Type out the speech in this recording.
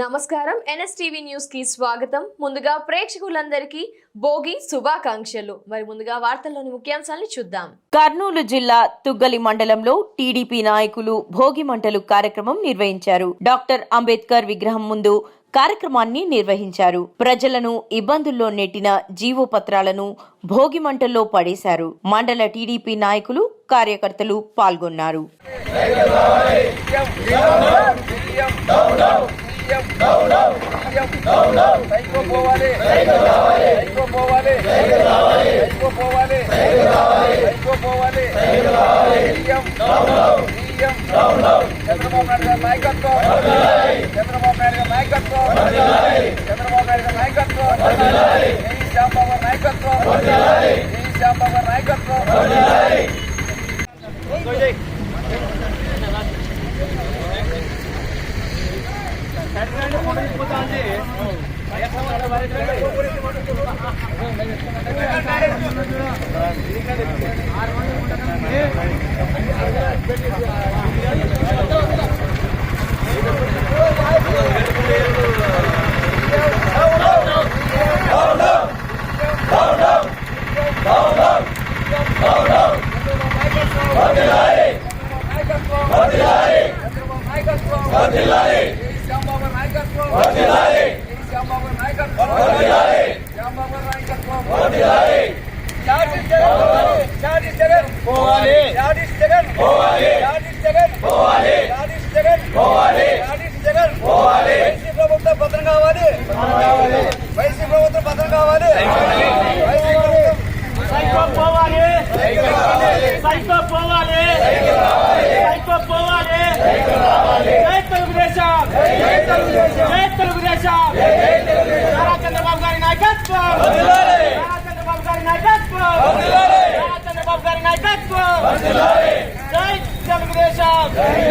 నమస్కారం. ఎన్ఎస్టీవీ న్యూస్కి స్వాగతం. ముందుగా ప్రేక్షకులందరికీ భోగి శుభాకాంక్షలు. మరి ముందుగా వార్తల్లోని ముఖ్యాంశాలను చూద్దాం. కర్నూలు జిల్లా తుగ్గలి మండలంలో టీడీపీ నాయకులు భోగి మంటలు కార్యక్రమం నిర్వహించారు. డాక్టర్ అంబేద్కర్ విగ్రహం ముందు కార్యక్రమాన్ని నిర్వహించారు. ప్రజలను ఇబ్బందుల్లో నెట్టిన జీవో పత్రాలను భోగి మంటల్లో పడేశారు. మండల టీడీపీ నాయకులు కార్యకర్తలు పాల్గొన్నారు. పోవాలి పోవాలి పోవాలి పోవాలి చంద్రబాబు నాయుడు గారి నాయకత్వం చంద్రబాబు నాయుడు గారి నాయకత్వం చంద్రబాబు నాయుడు గారి నాయకత్వం శ్యాంబాబు నాయకత్వం శ్యాంబాబు నాయకత్వం చంద్రబాబు నాయకత్వం జై శ్యాంబాబు గారి నాయకత్వం జై శ్యాంబాబు గారి నాయకత్వం శ్యాంబాబు గారి నాయకత్వం జాతి జగన్ జాతి జగన్ పోవాలి జాతి జగన్ పోవాలి జాతి జగన్ పోవాలి జాతి జగన్ పోవాలి జాతి జగన్ పోవాలి వైసీ ప్రభుత్వం భద్రం కావాలి వైసీ ప్రభుత్వం భద్రం కావాలి వైసీ ప్రభుత్వం సైకో పోవాలి సైకో పోవాలి సైకో పోవాలి జై తెలుగుదేశం జై తెలుగుదేశం నాయకత్వం జై తెలుగుదేశం